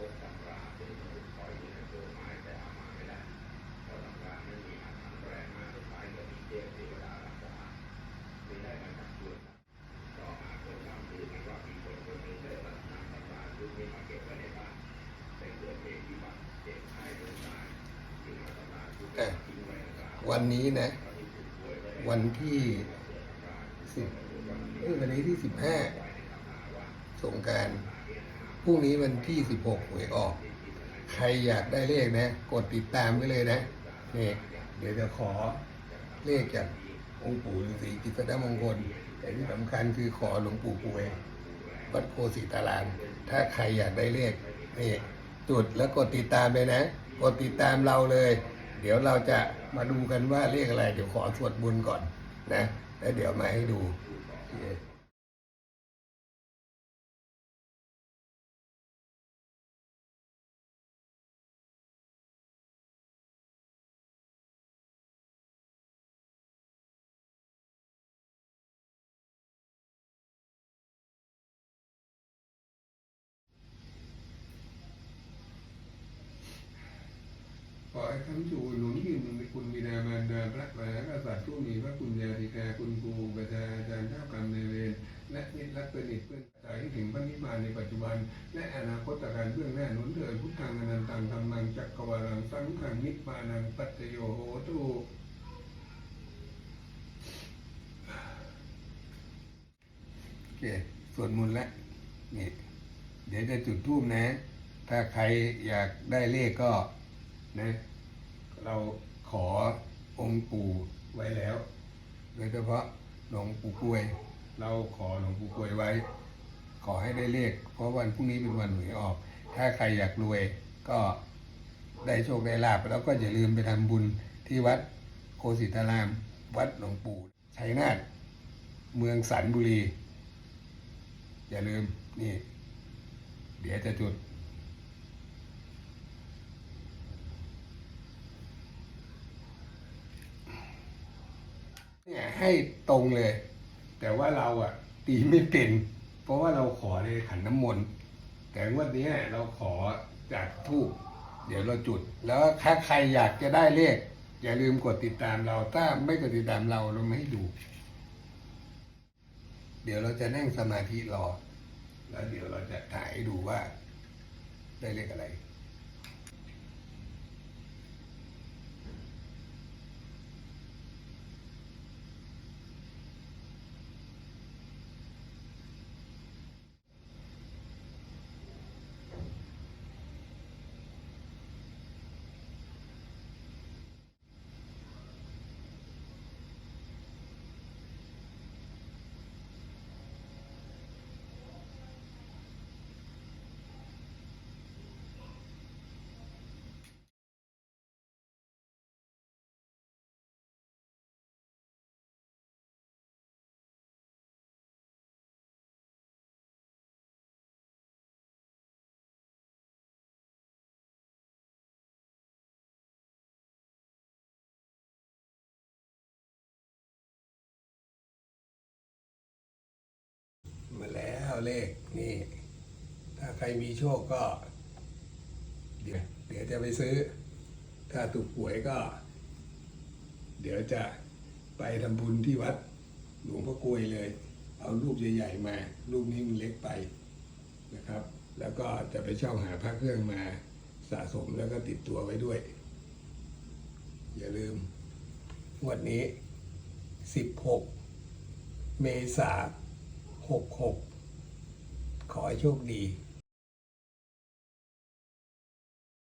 พบตำราเป็นสมุดคอยอยู่ในตัวไม้แต่อามาไม่ได้เพราะตำราไม่มีอาถรรพ์แรงมากสุดท้ายก็มีเทพเทวดารักษาไม่ได้มาจากตัวต่อมาคนทำคือมันว่ามีคนคนหนึ่งได้รับนำตำราชุดนี้มาเก็บไว้ในบ้านแต่เกิดเหตุที่บัตรเจ็บไข้ายจึงเาตำดิงว้ในบ้านวันนี้นะ วันที่สิบวันนี้ที่สิบห้าสงการ พรุ่งนี้วันที่สิบหกหวยออก ใครอยากได้เลขนะ กดติดตามไว้เลยนะนี่เดี๋ยวจะขอเลขจากองค์ปู่ฤาษีกิษณมงคลแต่ที่สำคัญคือขอหลวงปู่ป่วยวัดโพสีตารางถ้าใครอยากได้เลขนี่จุดแล้วกดติดตามเลยนะ กดติดตามเราเลย เดี๋ยวเราจะมาดูกันว่าเลขอะไร เดี๋ยวขอสวดบุญก่อนนะ แล้วเดี๋ยวมาให้ดูโขอให้คำชูหนุนยืนมีคุณบิดามารดาพระมหากษัตริย์ผู้มีพระคุณญาธิกาคุณครูประชาอาจารย์เจ้ากรรมนายเวรและมิตรรักสนิทเพื่อนใจให้ถึงพระนิพพานในปัจจุบัน และอนาคตการเบื้องหน้าหนุนเถิดพุทธังอนันตังธรรมังจักรวาลังสังขังนิพพานังปัจจโยโหตุโอเคสวดมนต์แล้วนี่เดี๋ยวจะจุดทูบนะ ถ้าใครอยากได้เลขก็ นะ เราขอองค์ปู่ไว้แล้ว โดยเฉพาะหลวงปู่กล้วย เราขอหลวงปู่กล้วยไว้ ขอให้ได้เลข เพราะวันพรุ่งนี้เป็นวันหวยออก ถ้าใครอยากรวยก็ได้โชคได้ลาบแล้วก็อย่าลืมไปทำบุญที่วัดโคสิตาราม วัดหลวงปู่ชัยนาทเมืองสันบุรี อย่าลืมนี่ เดี๋ยวจะจุด เนี่ยให้ตรงเลย แต่ว่าเราอะ ตีไม่เป็น เพราะว่าเราขอในขันน้ำมนต์แต่วันนี้เราขอจากทูบเดี๋ยวเราจุด แล้วถ้าใครอยากจะได้เลข อย่าลืมกดติดตามเรา ถ้าไม่กดติดตามเราเราไม่ให้ดู เดี๋ยวเราจะนั่งสมาธิรอ แล้วเดี๋ยวเราจะถ่ายให้ดูว่าได้เลขอะไร มาแล้ว เลขนี่ ถ้าใครมีโชคก็ เดี๋ยวเดี๋ยวจะไปซื้อ ถ้าถูกหวยก็ เดี๋ยวจะไปทำบุญที่วัดหลวงพ่อกลวยเลย เอารูปใหญ่ๆมา รูปนี้มันเล็กไปนะครับ แล้วก็จะไปเช่าหาพระเครื่องมาสะสมแล้วก็ติดตัวไว้ด้วย อย่าลืมวดนี้ 16 เมษาหกหก ขอให้โชคดี